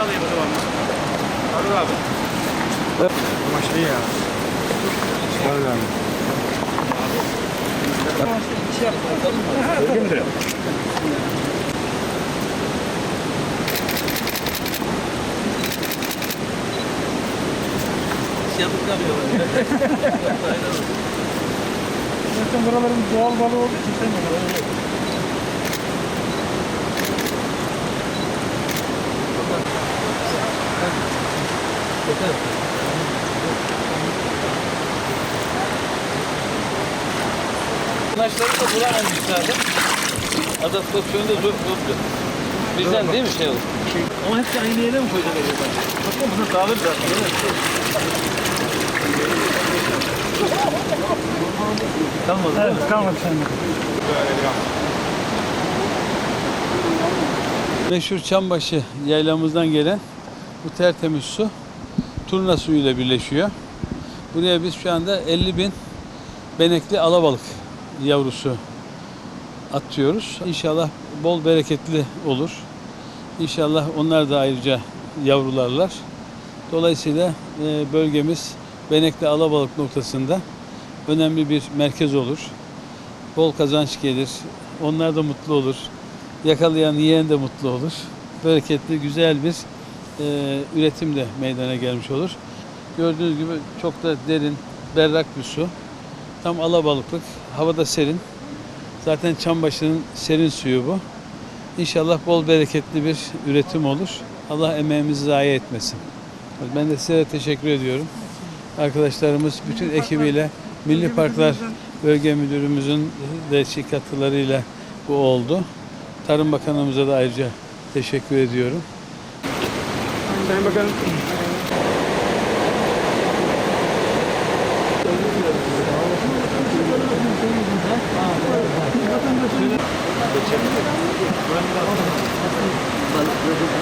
Parayı alayım o zaman. Harun abi. Evet. Amaçlı şey ya. Harun abi. Öyle mi? Yazık yapıyorlar. Zaten buraların doğal balığı olduğu için sen Taşları da bulamamışlardı. Adaptasyonu da zor yoktu. Bizden değil mi şey olur? Ama hepsi aynı yere mi koyacak acaba? Bakın bunu dağılır zaten. değil mi? Kalmadı? Evet, kalmadı sende. Meşhur Çambaşı yaylamızdan gelen bu tertemiz su turna suyuyla birleşiyor. Buraya biz şu anda 50 bin benekli alabalık yavrusu atıyoruz. İnşallah bol bereketli olur. İnşallah onlar da ayrıca yavrularlar. Dolayısıyla e, bölgemiz benekli alabalık noktasında önemli bir merkez olur. Bol kazanç gelir. Onlar da mutlu olur. Yakalayan yiyen de mutlu olur. Bereketli, güzel bir e, üretim de meydana gelmiş olur. Gördüğünüz gibi çok da derin, berrak bir su. Tam alabalıklık, havada serin. Zaten Çambaşı'nın serin suyu bu. İnşallah bol bereketli bir üretim olur. Allah emeğimizi zayi etmesin. Ben de size teşekkür ediyorum. Arkadaşlarımız bütün ekibiyle Milli Parklar Bölge Müdürümüzün de katkılarıyla bu oldu. Tarım Bakanımıza da ayrıca teşekkür ediyorum. Sayın Bakanım. Geçebilir miyim?